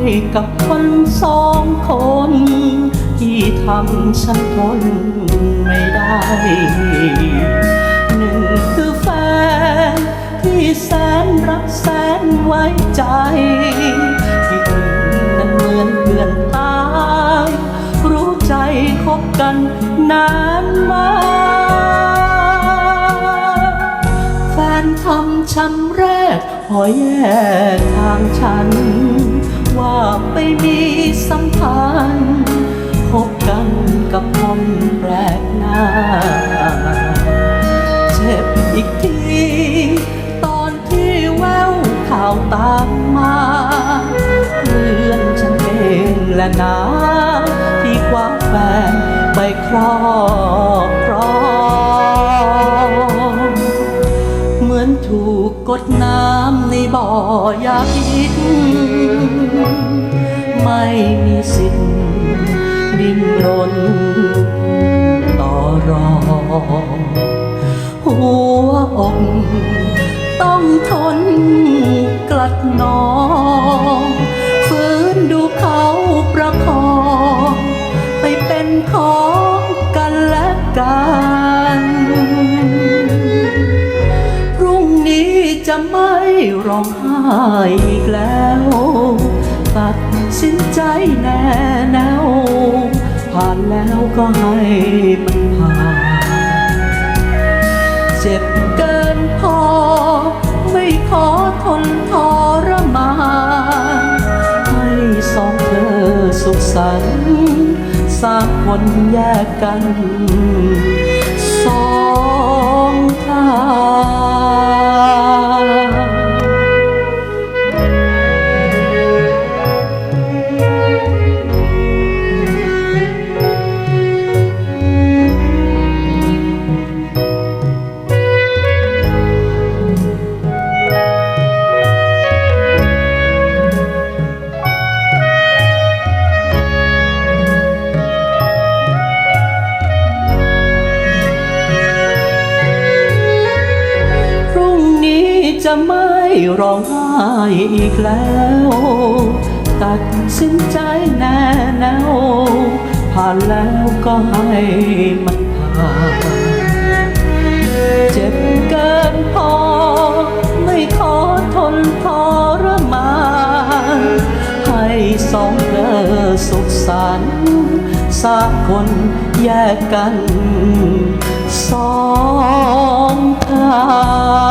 ให้กับคนสองคน ที่ทำฉันทนไม่ได้หนึ่งคือแฟน ที่แสนรักแสนไว้ใจอีกหนึ่งนั้นเหมือนเพื่อนตายรู้ใจคบกันนานมาแฟนทำช้ำแรกพ อแยกทางฉัน ว่าไปมีสัมพันธ์ พบกันกับคนแปลกหน้า เจ็บอีกที ตอนที่แววข่าวตามมาเพื่อนฉันเองและนาที่คว้าแฟนไปครอบครอง บ่อยาคิด ไม่มีสิทธิ์ดิ้นรนต่อรองหัวอกต้องทนกลัดนอง ร้องไห้อีกแล้ว ตัดสินใจแน่แน่วผ่านแล้วก็ให้มันผ่าน เจ็บเกินพอ ไม่ขอทนทรมานให้สองเธอสุขสันต์สักคนแยกกัน จะไม่ร้องไห้อีกแล้ว ตัดสินใจแน่แน่วผ่านแล้วก็ให้มันผ่านเจ็บเกินพอ ไม่ขอทนทรมานให้สองเธอสุขสันต์สักคนแยกกันสองทาง